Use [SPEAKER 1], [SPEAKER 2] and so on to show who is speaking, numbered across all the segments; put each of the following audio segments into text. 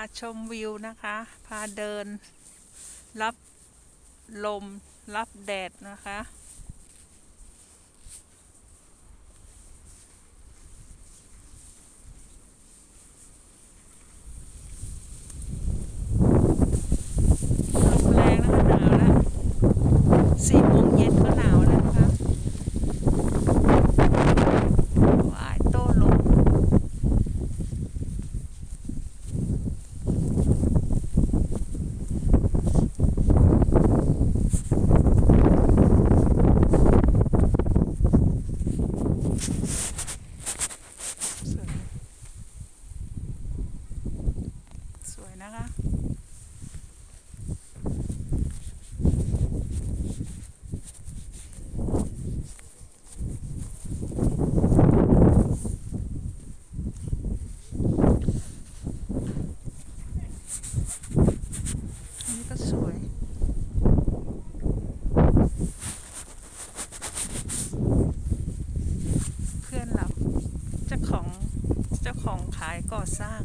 [SPEAKER 1] าชมวิวนะคะ พาเดิน รับลม รับแดดนะคะ ลมแรงนะคะหนาวแล้วสี่โมงเย็นก็หนาวแล้วนะคะว้ายโต้ลม สวยสวยนะคะ อันนี้ก็สวย เพื่อนเรา เจ้าของเจ้าของขายก่ อสร้าง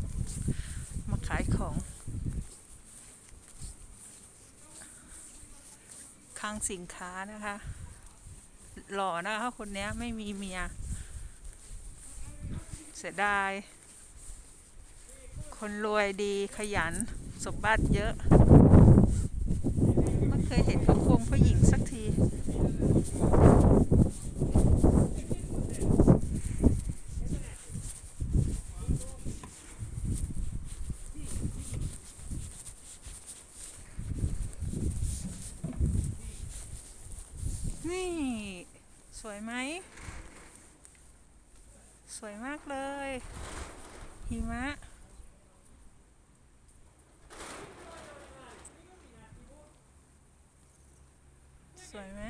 [SPEAKER 1] มาขายของ คลังสินค้านะคะ หล่อนะคะคนนี้ไม่มีเมีย เสียดาย คนรวยดีขยันสมบัติเยอะ ไม่เคยเห็นเขาควงผู้หญิงสักที นี่ สวยไหม สวยมากเลย หิมะ สวยไหม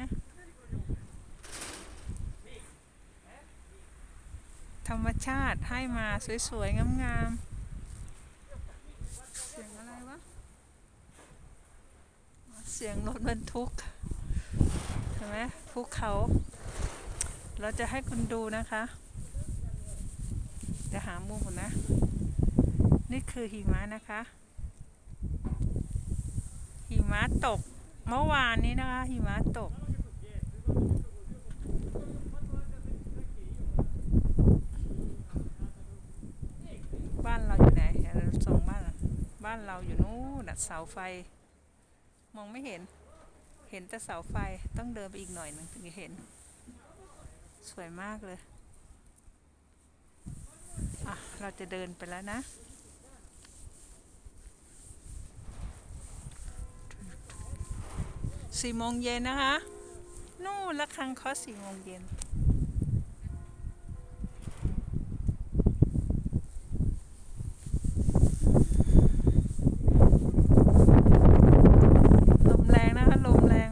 [SPEAKER 1] ธรรมชาติให้มาสวยๆ งามๆ เสียงอะไรวะ เสียงรถบรรทุก ห็นไหมภูเขา เราจะให้คุณดูนะคะจะหามุมนะ นี่คือหิมะนะคะ หิมะตกเมื่อวานนี้นะคะ หิมะตก บ้านเราอยู่ไหนเราส่งบ้านบ้านเราอยู่นู้นเสาไฟ มองไม่เห็น เห็นแต่เสาไฟต้องเดินไปอีกหน่อยหนึ่งถึงจะเห็น สวยมากเลย อะ เราจะเดินไปแล้วนะสี่โมงเย็นนะคะ นู่นละครังเคาสี่โมงเย็น ลมแรงนะคะ ลมแรง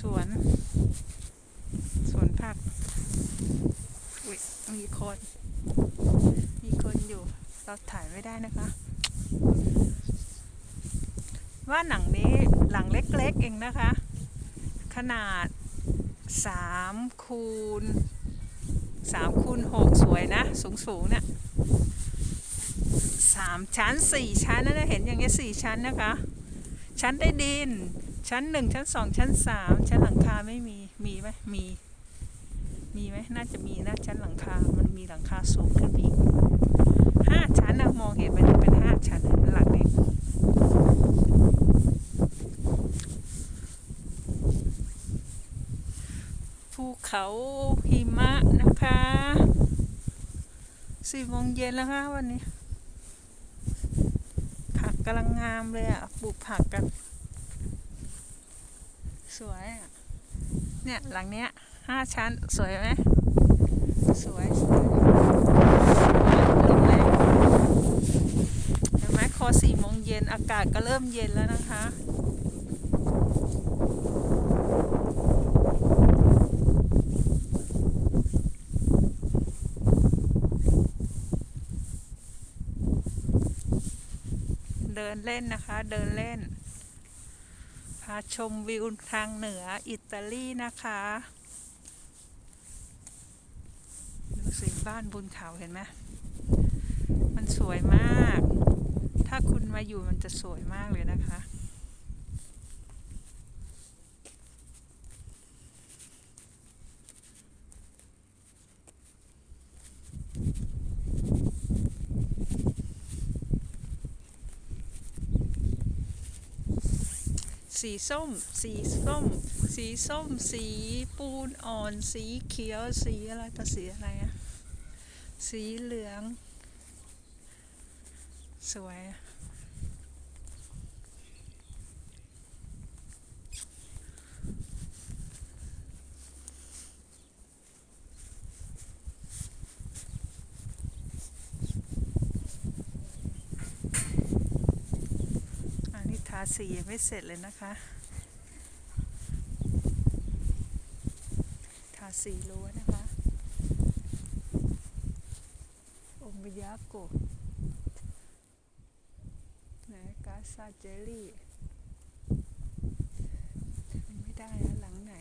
[SPEAKER 1] สวน สวนผัก อุ้ยมีคน มีคนอยู่ เราถ่ายไม่ได้ นะคะ ว่าหนังนี้หลังเล็กๆเองนะคะ ขนาดสามคูณสามคูณหกสวยนะ สูงๆเนี่ยสามชั้นสี่ชั้นนะเห็นอย่างเงี้ยสี่ชั้นนะคะ ชั้นใต้ดิน ชั้นหนึ่งชั้นสองชั้นสามชั้นหลังคาไม่มีมีไหมมี มีไหมน่าจะมีนะชั้นหลังคา มันมีหลังคาสูงขึ้นไปอีก ห้าชั้นนะมองเห็นมันจะเป็นห้าชั้นหลังนี้ภูเขาหิมะนะคะสี่โมงเย็นแล้วค่ะวันนี้ ผักกำลังงามเลยอะปลูกผักกัน สวยอะเนี่ยหลังเนี้ยห้าชั้นสวยไหมสวยสวยลมแรงเห็นไหมค อสี่โมงเย็นอากาศก็เริ่มเย็นแล้วนะคะเดินเล่นนะคะเดินเล่น พาชมวิวทางเหนืออิตาลีนะคะบ้านบนเขาเห็นไหมมันสวยมาก ถ้าคุณมาอยู่มันจะสวยมากเลยนะคะ สีส้ม สีส้ม สีส้ม สีปูนอ่อน สีเขียว สีอะไรต่อสีอะไรอะสีเหลือง สวยอันนี้ทาสียังไม่เสร็จเลยนะคะ ทาสีรั้วนะคะ องค์ยาโกะไหนกา ซาเจลลี่ไม่ได้นะหลังไหน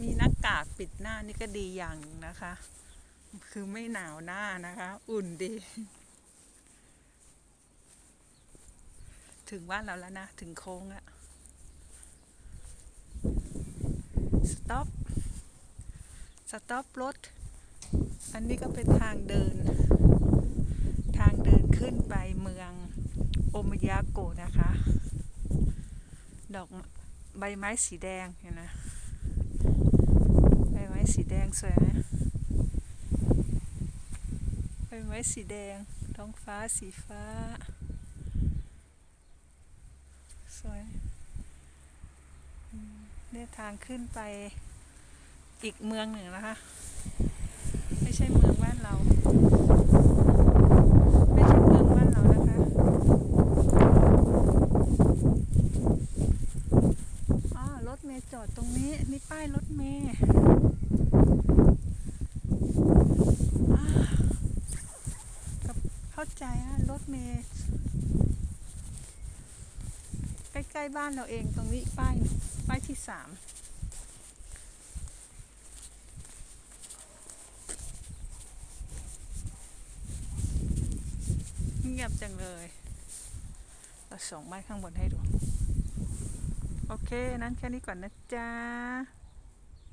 [SPEAKER 1] มีหน้ากากปิดหน้านี่ก็ดีอย่างนะคะ คือไม่หนาวหน้านะคะ อุ่นดี ถึงบ้านเราแล้วนะ ถึงโค้งแล้ว สต็อปสต็อปรถ อันนี้ก็เป็นทางเดิน ทางเดินขึ้นไปเมืองโอมยาโกนะคะ ดอกใบไม้สีแดงเห็นไหมใบไม้สีแดงสวยไหมใบไม้สีแดง ท้องฟ้าสีฟ้า สวย เนี่ยทางขึ้นไปอีกเมืองหนึ่งนะคะ ไม่ใช่เมืองบ้านเรา ไม่ใช่เมืองบ้านเรานะคะอ๋อรถเมย์จอดตรงนี้ นี่ป้ายรถเมย์อ่าเข้าใจอะรถเมย์ใกล้ๆบ้านเราเองตรงนี้ป้าย ป้ายที่สามเงียบจังเลย เราส่งบ้านข้างบนให้ดู โอเค นั้นแค่นี้ก่อนนะจ๊ะ